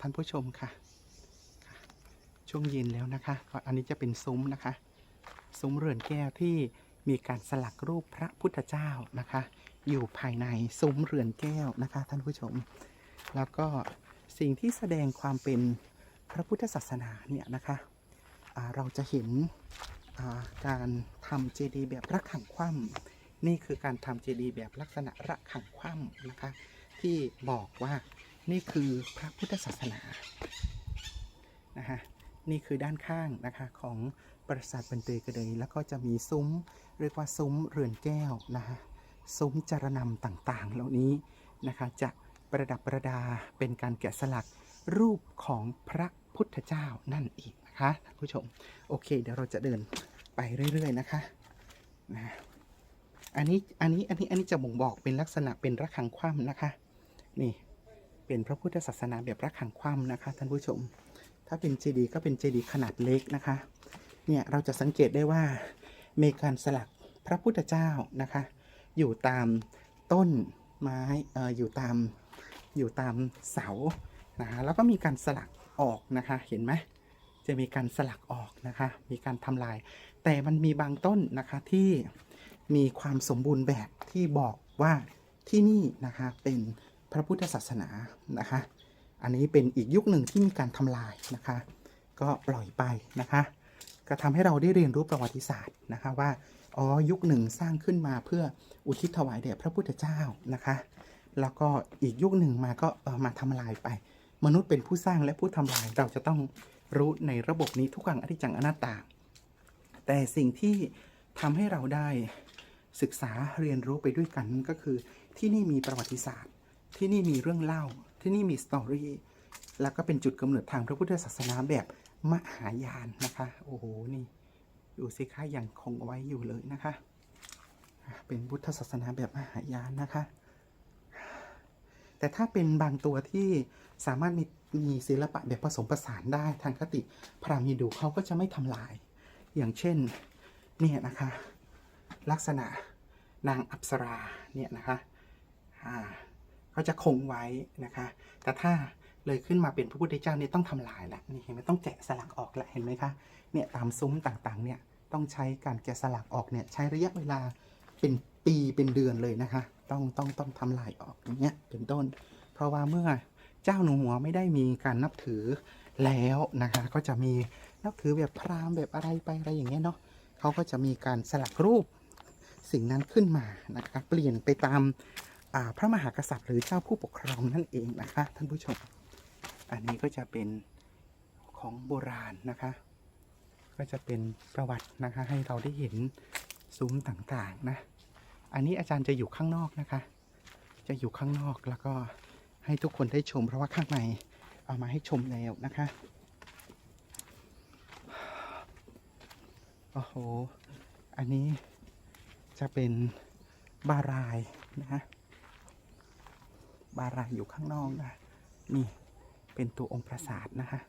ท่านผู้ชมค่ะค่ะ ช่วงเย็นแล้วนะคะ อันนี้จะเป็นซุ้มนะคะ ซุ้มเรือนแก้วที่มีการสลักรูปพระพุทธเจ้านะคะ อยู่ภายในซุ้มเรือนแก้วนะคะ ท่านผู้ชม แล้วก็สิ่งที่แสดงความเป็นพระพุทธศาสนาเนี่ยนะคะเราจะเห็นาการทำเจดีย์แบบระฆังคว่ำนี่คือการทำเจดีย์แบบลักษณะระฆังคว่ำนะคะ ที่บอกว่า นี่คือพระพุทธศาสนานะคะนี่คือด้านข้างนะคะของปราสาทบันเตยกระเดยแล้วก็จะมีซุ้ม เรียกว่าซุ้มเรือนแก้วนะคะซุ้มจารนำต่างๆ เหล่านี้นะคะจะประดับประดาเป็นการแกะสลักรูปของพระพุทธเจ้านั่นเองนะคะท่านผู้ชมโอเค เดี๋ยวเราจะเดินไปเรื่อย ๆ นะคะนะอันนี้อันนี้อันนี้อันนี้จะบ่งบอกเป็นลักษณะเป็นระฆังคว่ำนะคะนี่ เป็นพระพุทธศาสนาแบบระฆังคว่ำนะคะท่านผู้ชม ถ้าเป็นเจดีย์ก็เป็นเจดีย์ขนาดเล็กนะคะ เนี่ยเราจะสังเกตได้ว่ามีการสลักพระพุทธเจ้านะคะ อยู่ตามต้นไม้เอ่ออยู่ตามอยู่ตามเสานะคะแล้วก็มีการสลักออกนะคะเห็นไหมจะมีการสลักออกนะคะ มีการทำลาย แต่มันมีบางต้นนะคะที่มีความสมบูรณ์แบบที่บอกว่าที่นี่นะคะเป็น พระพุทธศาสนานะคะ อันนี้เป็นอีกยุคหนึ่งที่มีการทำลายนะคะ ก็ปล่อยไปนะคะ ก็ทำให้เราได้เรียนรู้ประวัติศาสตร์นะคะว่าอ๋อยุคหนึ่งสร้างขึ้นมาเพื่ออุทิศถวายแด่พระพุทธเจ้านะคะ แล้วก็อีกยุคหนึ่งมาก็มาทำลายไป มนุษย์เป็นผู้สร้างและผู้ทำลายเราจะต้องรู้ในระบบนี้ทุกขังอนิจังอนัตตา แต่สิ่งที่ทำให้เราได้ศึกษาเรียนรู้ไปด้วยกันก็คือที่นี่มีประวัติศาสตร์ ที่นี่มีเรื่องเล่า ที่นี่มีสตอรี่ แล้วก็เป็นจุดกำเนิดทางพระพุทธศาสนาแบบมหายานนะคะ โอ้โห นี่ดูสิคะยังคงเอาไว้อยู่เลยนะคะ เป็นพุทธศาสนาแบบมหายานนะคะ แต่ถ้าเป็นบางตัวที่สามารถมีมีศิลปะแบบผสมผสานได้ทางคติพราหมณ์ฮินดูเขาก็จะไม่ทำลาย อย่างเช่น เนี่ยนะคะ ลักษณะนางอัปสรา เนี่ยนะคะ อ่า เขาจะคงไว้นะคะ แต่ถ้าเลยขึ้นมาเป็นพระพุทธเจ้าเนี่ยต้องทำลายละนี่เห็นไหมต้องแกะสลักออกละเห็นไหมคะเนี่ยตามซุ้มต่างๆเนี่ยต้องใช้การแกะสลักออกเนี่ยใช้ระยะเวลาเป็นปีเป็นเดือนเลยนะคะ ต้องต้องต้องทำลายออกอย่างเงี้ยเป็นต้น เพราะว่าเมื่อเจ้าหนูหัวไม่ได้มีการนับถือแล้วนะคะ ก็จะมีนับถือแบบพราหมณ์แบบอะไรไปอะไรอย่างเงี้ยเนาะเขาก็จะมีการสลักรูปสิ่งนั้นขึ้นมานะคะเปลี่ยนไปตาม พระมหากษัตริย์หรือเจ้าผู้ปกครองนั่นเองนะคะ ท่านผู้ชม อันนี้ก็จะเป็นของโบราณนะคะ ก็จะเป็นประวัตินะคะ ให้เราได้เห็นซุ้มต่างๆนะ อันนี้อาจารย์จะอยู่ข้างนอกนะคะ จะอยู่ข้างนอกแล้วก็ให้ทุกคนได้ชม เพราะว่าข้างในเอามาให้ชมแล้วนะคะโอ้โห อันนี้จะเป็นบารายนะฮะ บารายอยู่ข้างนอกนะนี่เป็นตัวองค์ปราสาทนะคะ